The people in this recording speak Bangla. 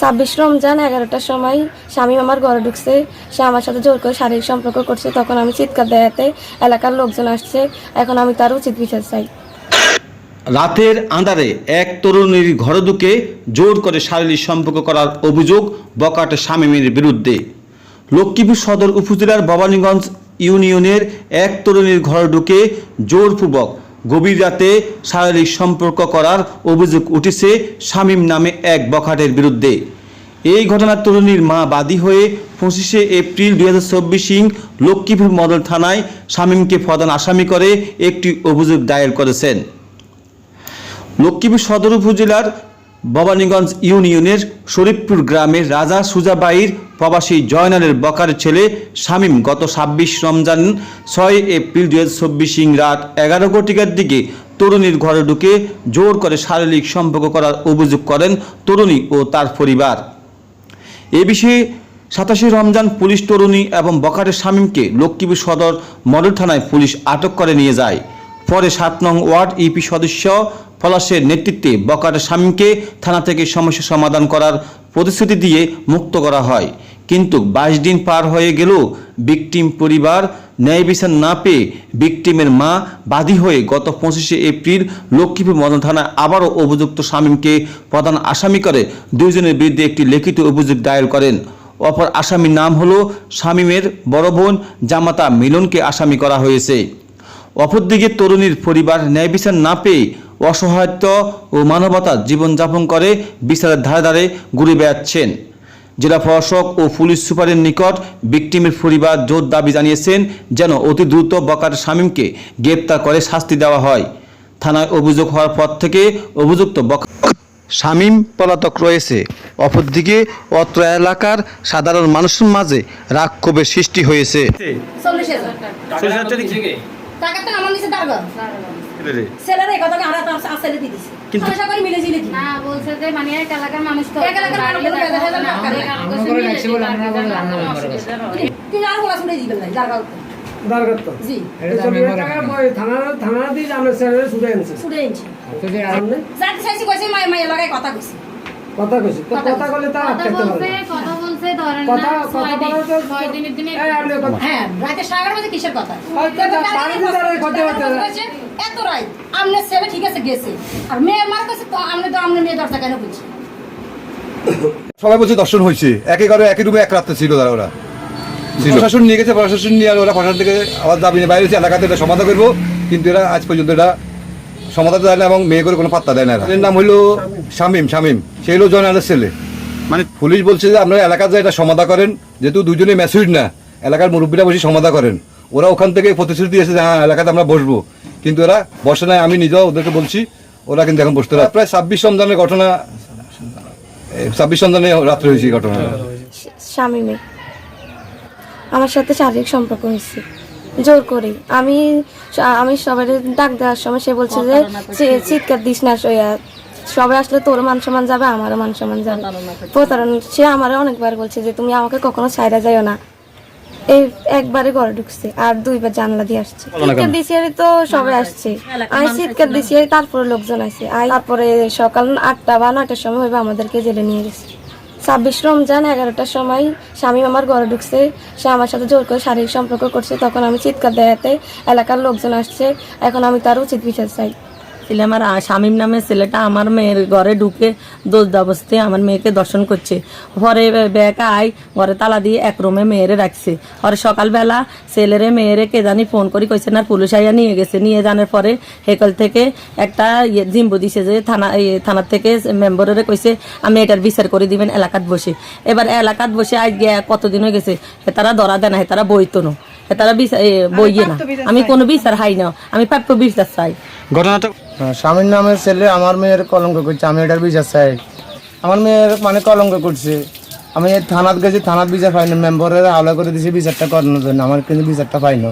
ছাব্বিশ রমজান, এগারোটার সময় স্বামী আমার ঘরে ঢুকছে। সে আমার সাথে জোর করে শারীরিক সম্পর্ক করছে। তখন আমি চিৎকার দেয়াতে এলাকার লোকজন আসছে। এখন আমি তার উচিত বিচার চাই। রাতের আঁধারে এক তরুণীর ঘরে ঢুকে জোর করে শারীরিক সম্পর্ক করার অভিযোগ বকাটে স্বামীমের বিরুদ্ধে। লক্ষ্মীপুর সদর উপজেলার ভবানীগঞ্জ ইউনিয়নের এক তরুণীর ঘরে ঢুকে জোরপূর্বক গভীর রাতে শারীরিক সম্পর্ক করার অভিযোগ উঠেছে শামীম নামে এক বখাটের বিরুদ্ধে। এই ঘটনার তরুণীর মা বাদী হয়ে পঁচিশে এপ্রিল দুই হাজার চব্বিশ লক্ষ্মীপুর মডেল থানায় শামীমকে প্রধান আসামি করে একটি অভিযোগ দায়ের করেছেন। লক্ষ্মীপুর সদর উপজেলার ভবানীগঞ্জ ইউনিয়নের শরীফপুর গ্রামের রাজা সুজাবাইর প্রবাসী জয়নালের বকার ছেলে শামীম গত ছাব্বিশ রমজান ছয় এপ্রিল দুই হাজার রাত এগারো কোটিকার দিকে তরুণীর ঘরে ঢুকে জোর করে শারীরিক সম্পর্ক করার অভিযোগ করেন তরুণী ও তার পরিবার। এ বিষয়ে সাতাশে রমজান পুলিশ তরুণী এবং বকারের শামীমকে লক্ষ্মীপুর সদর মডেল থানায় পুলিশ আটক করে নিয়ে যায়। পরে সাত নং ওয়ার্ড ইপি সদস্য পলাশের নেতৃত্বে বকারের শামীমকে থানা থেকে সমস্যা সমাধান করার প্রতিশ্রুতি দিয়ে মুক্ত করা হয়। কিন্তু বাইশ দিন পার হয়ে গেলেও বিকটিম পরিবার ন্যায় বিচার না পেয়ে বিকটিমের মা বাদী হয়ে গত পঁচিশে এপ্রিল লক্ষ্মীপুর মদন থানায় আবারও অভিযুক্ত শামীমকে প্রধান আসামি করে দুইজনের বিরুদ্ধে একটি লিখিত অভিযোগ দায়ের করেন। অপর আসামির নাম হলো শামীমের বড় বোন জামাতা মিলনকে আসামি করা হয়েছে। অপরদিকে তরুণীর পরিবার ন্যায় বিচার না পেয়ে অসহায়ত্ব ও মানবতার জীবনযাপন করে বিচারের ধারে ধারে ঘুরে বেড়াচ্ছেন। জেলা প্রশাসক ও পুলিশ সুপারের নিকট বিক্টিমের পরিবার জোর দাবি জানিয়েছেন যেন অতি দ্রুত বকার শামীমকে গ্রেপ্তার করে শাস্তি দেওয়া হয়। থানায় অভিযোগ হওয়ার পর থেকে অভিযুক্ত বকা শামীম পলাতক রয়েছে। অপরদিকে অত্র এলাকার সাধারণ মানুষের মাঝে রাগ ক্ষোভের সৃষ্টি হয়েছে। টাকাটা আমার নিচে দাঁড়াবো ছেলের এই কথাকে আমরা তো আসলে দিয়ে দিছি কিন্তু- আশা মিলে ঝিলে না বলছে যে মানে এক এলাকার মানুষ তো এক এলাকার মানুষ বলে বেঁধে ফেলে না, তুই আর বলা শুনে দিবেন না দাঁড়াবো দরকার তো। জি। এটা চল্লিশ টাকা থানা থানা দিয়ে আমরা ছুটে আনছি যাতে চাইছি কইছে মাই মাই লাগাই কথা কইছি। কথা কইছি। তো কথা বলে তার কথা আটকাতে বলছে পারবে কথা বলছে ধরেন কথা না কথা তো ছয় দিনের দিনে হ্যাঁ রাতে কিসের কথা? হয়তো যা বাড়ি ভিতরে কথা হচ্ছে এত রাত। আমনে ছেলে ঠিক আছে গেছে। আর মেয়ে মার কাছে তো আমনে তো আমনে মেয়ে দরজা কেন বুঝছি সবাই বলছে দর্শন হয়েছে। একে ঘরে একই রুমে এক রাত্রে ছিল তারা ওরা। প্রশাসন নিয়ে গেছে প্রশাসন নিয়ে আর ওরা প্রশাসন থেকে আবার দাবি নিয়ে বাইরে এলাকাতে এটা সমাধান করব। কিন্তু এরা আজ পর্যন্ত এটা সমাধান দেয় না এবং মেয়ে করে কোনো পাত্তা দেয় না এরা। নাম হলো শামিম শামিম। সে হলো জয়নালের ছেলে। মানে পুলিশ বলছে যে আপনারা এলাকাতে এটা সমাধা করেন, যেহেতু দুজনে ম্যাসুইড না, এলাকার মুরব্বীরা বসে সমাধা করেন। ওরা ওখান থেকে প্রতিশ্রুতি দিয়েছে যে হ্যাঁ এলাকাতে আমরা বসবো। কিন্তু ওরা বসে নাই। আমি নিজেও ওদেরকে বলছি, ওরা কিন্তু এখন বসতে পারে। প্রায় ছাব্বিশ রমজানের ঘটনা ছাব্বিশ রমজানে রাত্রে হয়েছে ঘটনা। আমার সাথে শারীরিক সম্পর্ক হয়েছে। জোর করে। আমি আমি সবাই ডাক দেওয়ার সময় সে বলছে যে চিৎকার দিস না সইয়া সবাই আসলে তোর মান সম্মান যাবে আমারও মান সম্মান যাবে। প্রতারণ সে আমারও অনেকবার বলছে যে তুমি আমাকে কখনো ছাইরা যাইও না। এই একবারে ঘরে ঢুকছে আর দুইবার জানলা দিয়ে আসছে। চিৎকার দিছিয়ারি তো সবাই আসছে। আমি চিৎকার দিছিয়ারি তারপরে লোকজন আছে আর তারপরে সকাল আটটা বা নয়টার সময় হইবে আমাদেরকে জেলে নিয়ে গেছে। ছাব্বিশ রমজান, এগারোটার সময় স্বামী আমার ঘরে ঢুকছে। সে আমার সাথে জোর করে শারীরিক সম্পর্ক করছে। তখন আমি চিৎকার দেয়াতে এলাকার লোকজন আসছে। এখন আমি তার উচিত বিচার চাই। ছেলে আমার শামীম নামের ছেলেটা আমার মেয়ের ঘরে ঢুকে দোষ অবস্থায় আমার মেয়েকে দর্শন করছে। পরে ব্যাগ আয় ঘরে তালা দিয়ে এক রুমে মেয়েরে রাখছে। পরে সকালবেলা ছেলেরে মেয়েরে কে জানি ফোন করি কইছে না পুলিশ আইয়া নিয়ে গেছে। নিয়ে জানার পরে হেকল থেকে একটা ইয়ে জিম্বু দিছে যে থানা এই থানার থেকে মেম্বারের কইছে আমি এটার বিচার করে দিবেন এলাকাত বসে। এবার এলাকাত বসে আজ গিয়া কতদিন হয়ে গেছে হে তারা ধরা দেয় না হে তারা বইতো না। হে তারা বিচার বইয়ে না। আমি কোনো বিচার হাই না। আমি প্রাপ্য বিচার চাই। ঘটনাটা স্বামীর নামে ছেলে আমার মেয়ের কলঙ্ক করছে, আমি এটার বিচার চাই। আমার মেয়ের মানে কলঙ্ক করছে। আমি থানাত গেছি, থানাত বিচার পাইনি মেম্বারের আলো করে দিছি, বিচারটা করানোর জন্য। আমার কিন্তু বিচারটা পাইনি।